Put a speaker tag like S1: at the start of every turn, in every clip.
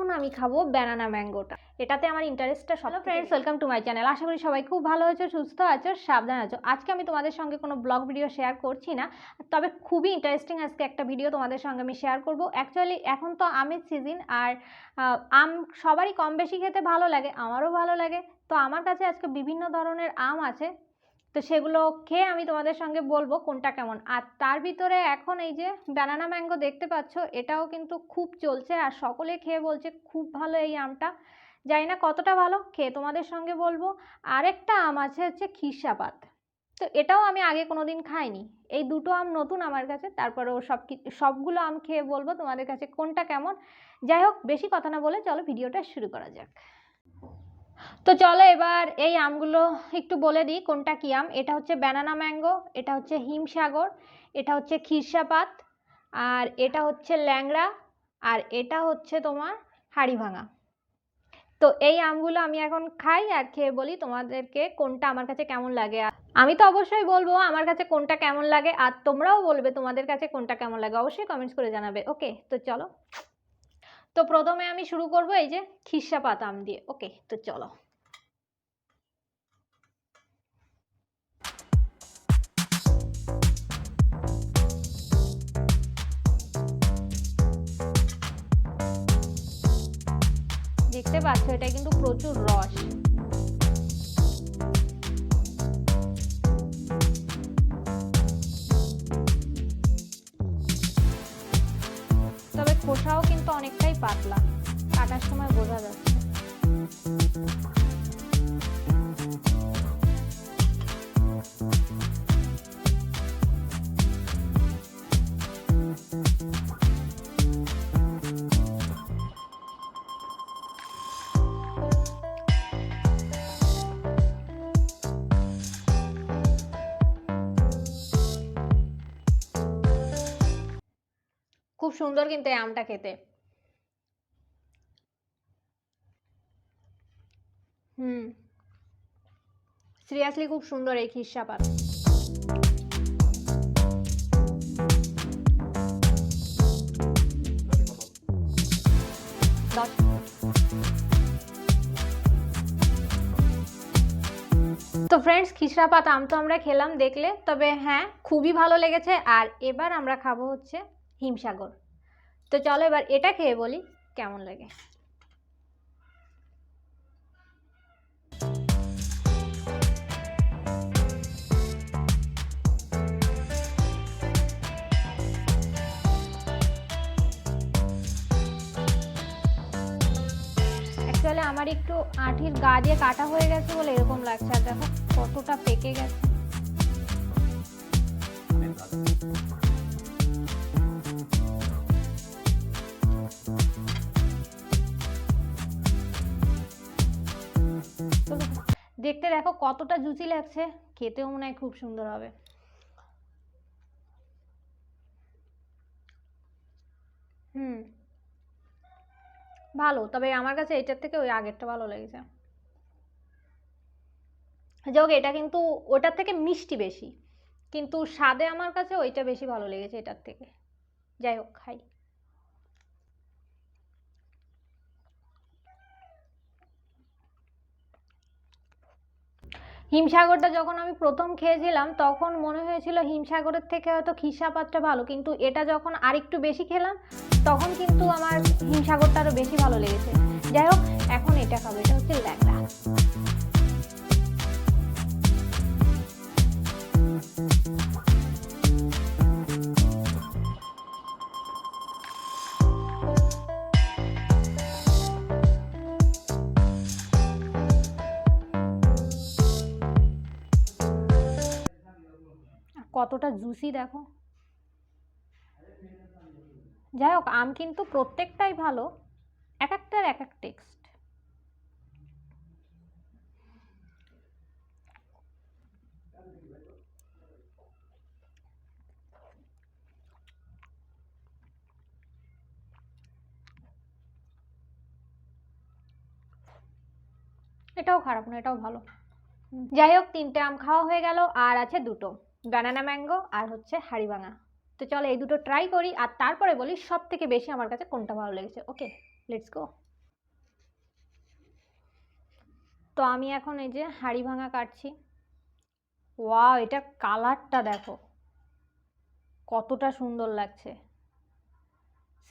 S1: এখন আমি খাব ব্যানানা ম্যাঙ্গোটা এটাতে আমার ইন্টারেস্টটা সব friends welcome to my channel আশা করি সবাই খুব ভালো আছো সুস্থ আছো সাবধান আছো। আজকে আমি তোমাদের সঙ্গে কোনো ব্লগ ভিডিও শেয়ার করছি না তবে খুবই ইন্টারেস্টিং আজকে একটা ভিডিও তোমাদের সঙ্গে আমি শেয়ার করব। অ্যাকচুয়ালি এখন তো আমের সিজন আর আম সবারই কম বেশি খেতে ভালো লাগে আমারও ভালো লাগে। তো আমার কাছে আজকে বিভিন্ন ধরনের আম আছে। তো সেগুলো খেয়ে আমি তোমাদের সঙ্গে বলব কোনটা কেমন। আর তার ভিতরে এখন এই যে ব্যানানা ম্যাঙ্গো দেখতে পাচ্ছ, এটাও কিন্তু খুব চলছে আর সকলে খেয়ে বলছে খুব ভালো এই আমটা। জানি না কতটা ভালো, খেয়ে তোমাদের সঙ্গে বলব। আরেকটা আম আছে হচ্ছে খিরসাপাত। তো এটাও আমি আগে কোনো দিন খাইনি। এই দুটো আম নতুন আমার কাছে, তারপরেও সব কি- সবগুলো আম খেয়ে বলব তোমাদের কাছে কোনটা কেমন। যাই হোক, বেশি কথা না বলে চলো ভিডিওটা শুরু করা যাক। তো চলো এবার এই আমগুলো একটু বলে দিই, কোনটা কি আম? এটা হচ্ছে ব্যানানা ম্যাঙ্গো এটা হচ্ছে হিমসাগর এটা হচ্ছে খিরসাপাত, আর এটা হচ্ছে ল্যাংড়া, আর এটা হচ্ছে তোমার হাড়িভাঙা। তো এই আমগুলো আমি এখন খাই আর খেয়ে বলি তোমাদেরকে কোনটা আমার কাছে কেমন লাগে। আর আমি তো অবশ্যই বলব আমার কাছে কোনটা কেমন লাগে, আর তোমরাও বলবে তোমাদের কাছে কোনটা কেমন লাগে, অবশ্যই কমেন্টস করে জানাবে। ওকে তো চলো। তো প্রথমে আমি শুরু করব এই যে খিসা পাতাম দিয়ে। ওকে, তো চলো। দেখতে পাচ্ছ, এটা কিন্তু প্রচুর রস। খোসাও কিন্তু অনেকটাই পাতলা। কাটার সময় বোঝা যাচ্ছে। খুব সুন্দর কিন্তু এই আমটা খেতে। হুম। সিরিয়াসলি খুব সুন্দর এই খিরসাপাত দশ। তো ফ্রেন্ডস খিচড়া পাত আম তো আমরা খেলাম দেখলে, তবে হ্যাঁ খুবই ভালো লেগেছে। আর এবার আমরা খাব হচ্ছে হিমসাগর। তো চলো এবার এটা খেয়ে বলি কেমন লাগে। অ্যাকচুয়ালি আমার একটু আঁঠির গা দিয়ে কাটা হয়ে গেছে বলে এরকম লাগছে, আর দেখো কতটা পেকে গেছে। দেখতে দেখো কতটা জুচি লাগছে, খেতেও মনে হয় খুব সুন্দর হবে। হুম। ভালো, তবে আমার কাছে এটার থেকে ওই আগেরটা ভালো লেগেছে। যাই এটা কিন্তু ওটার থেকে মিষ্টি বেশি, কিন্তু স্বাদে আমার কাছে ওইটা বেশি ভালো লেগেছে এটার থেকে। যাই হোক, খাই। হিমসাগরটা যখন আমি প্রথম খেয়েছিলাম, তখন মনে হয়েছিল হিমসাগরের থেকে হয়তো খিসাপাতটা ভালো, কিন্তু এটা যখন আরেকটু বেশি খেলাম, তখন কিন্তু আমার হিমসাগরটা আরও বেশি ভালো লেগেছে। যাই হোক, এখন এটা খাব, এটা হচ্ছে ল্যাংড়া। কতটা জুসি দেখো। যাই হোক আম কিন্তু প্রত্যেকটাই ভালো, এক একটার এক এক টেক্সট এটাও খারাপ না, এটাও ভালো। যাই হোক তিনটে আম খাওয়া হয়ে গেল, আর আছে দুটো। ব্যানানা ম্যাঙ্গো আর হচ্ছে হাড়িভাঙা তো চলো এই দুটো ট্রাই করি, আর তারপরে বলি সব থেকে বেশি আমার কাছে কোনটা ভালো লেগেছে। ওকে লেটস গো তো আমি এখন এই যে হাঁড়ি ভাঙা কাটছি। ওয়াও এটা কালারটা দেখো। কতটা সুন্দর লাগছে।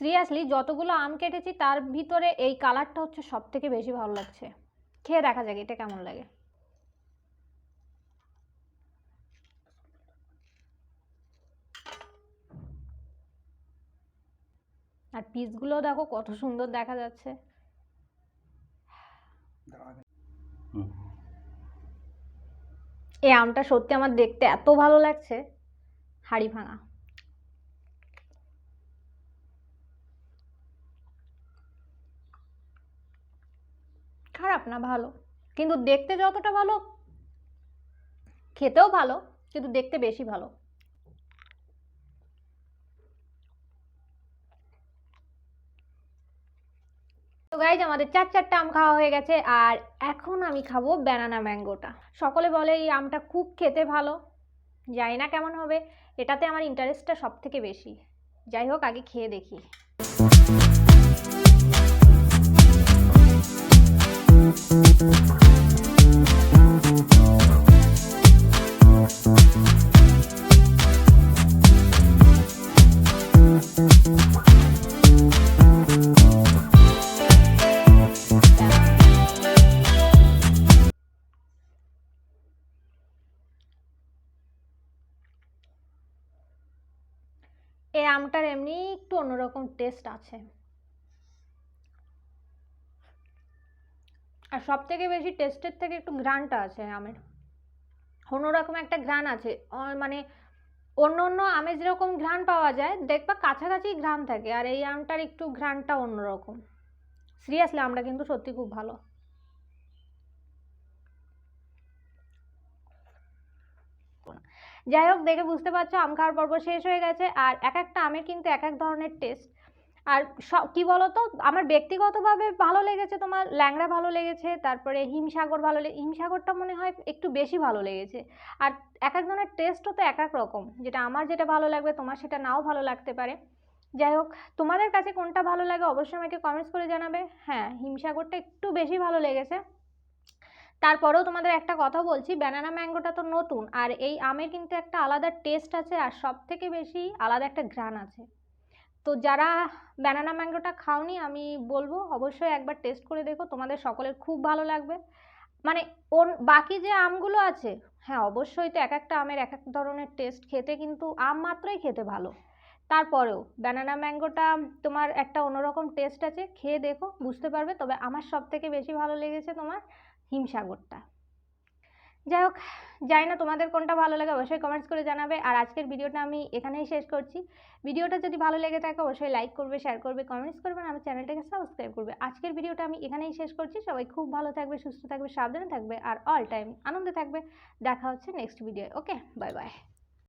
S1: সিরিয়াসলি যতগুলো আম কেটেছি, তার ভিতরে এই কালারটা হচ্ছে সব থেকে বেশি ভালো লাগছে। খেয়ে দেখা যাক, এটা কেমন লাগে। আর পিসগুলো দেখো কত সুন্দর দেখা যাচ্ছে। এই আমটা সত্যি আমার দেখতে এত ভালো লাগছে, হাড়ি ভাঙা। খারাপ না, ভালো। কিন্তু দেখতে যতটা ভালো, খেতেও ভালো, কিন্তু দেখতে বেশি ভালো। গাইজ আমাদের চার চারটা আম খাওয়া হয়ে গেছে, আর এখন আমি খাব ব্যানানা ম্যাঙ্গোটা সকলে বলে এই আমটা খুব খেতে ভালো, জানি না কেমন হবে, এটাতে আমার ইন্টারেস্টটা সব থেকে বেশি। যাই হোক, আগে খেয়ে দেখি। অন্যরকম টেস্ট আছে। আর সব থেকে বেশি টেস্টের থেকে একটু ঘ্রাণটা আছে আমের। অন্যরকম একটা ঘ্রাণ আছে। মানে অন্য অন্য আমে যেরকম ঘ্রাণ পাওয়া যায়, দেখবা কাছাকাছি ঘ্রাণ থাকে, আর এই আমটার একটু ঘ্রাণটা অন্যরকম। সিরিয়াসলি আমটা কিন্তু সত্যি খুব ভালো। যাই হোক, দেখে বুঝতে পারছ, আম খাওয়ার পর্ব শেষ হয়ে গেছে। আর এক একটা আমের কিন্তু এক এক ধরনের টেস্ট আর সব কী বলো তো আমার ব্যক্তিগতভাবে ভালো লেগেছে তোমার, ল্যাংড়া ভালো লেগেছে, তারপরে হিমসাগর ভালো লেগে হিমসাগরটা মনে হয় একটু বেশি ভালো লেগেছে। আর এক এক ধরনের টেস্টও তো এক এক রকম, যেটা আমার যেটা ভালো লাগবে, তোমার সেটা নাও ভালো লাগতে পারে। যাই হোক, তোমাদের কাছে কোনটা ভালো লাগে অবশ্যই আমাকে কমেন্টস করে জানাবে। হ্যাঁ হিমসাগরটা একটু বেশি ভালো লেগেছে। তারপরেও তোমাদের একটা কথা বলছি ব্যানানা ম্যাঙ্গোটা তো নতুন, আর এই আমের কিন্তু একটা আলাদা টেস্ট আছে, আর সব থেকে বেশি আলাদা একটা ঘ্রাণ আছে। তো যারা ব্যানানা ম্যাঙ্গোটা খাওনি, আমি বলব অবশ্যই একবার টেস্ট করে দেখো, তোমাদের সকলের খুব ভালো লাগবে। মানে ওন, বাকি যে আমগুলো আছে হ্যাঁ অবশ্যই তো এক একটা আমের এক এক ধরনের টেস্ট খেতে কিন্তু আম মাত্রই খেতে ভালো। তারপরেও ব্যানানা ম্যাঙ্গোটা তোমার একটা অন্যরকম টেস্ট আছে, খেয়ে দেখো, বুঝতে পারবে, তবে আমার সব থেকে বেশি ভালো লেগেছে তোমার হিমসাগরটা। যাই হোক জানি না তোমাদের কোনটা ভালো লাগে, অবশ্যই কমেন্টস করে জানাবে। আর আজকের ভিডিওটা আমি এখানেই শেষ করছি। ভিডিওটা যদি ভালো লেগে থাকে, অবশ্যই লাইক করবে শেয়ার করবে কমেন্টস করবে আমার চ্যানেলটাকে সাবস্ক্রাইব করবে। আজকের ভিডিওটা আমি এখানেই শেষ করছি। সবাই খুব ভালো থাকবে, সুস্থ থাকবে, সাবধানে থাকবে, আর অল টাইম আনন্দে থাকবে। দেখা হচ্ছে next video okay bye bye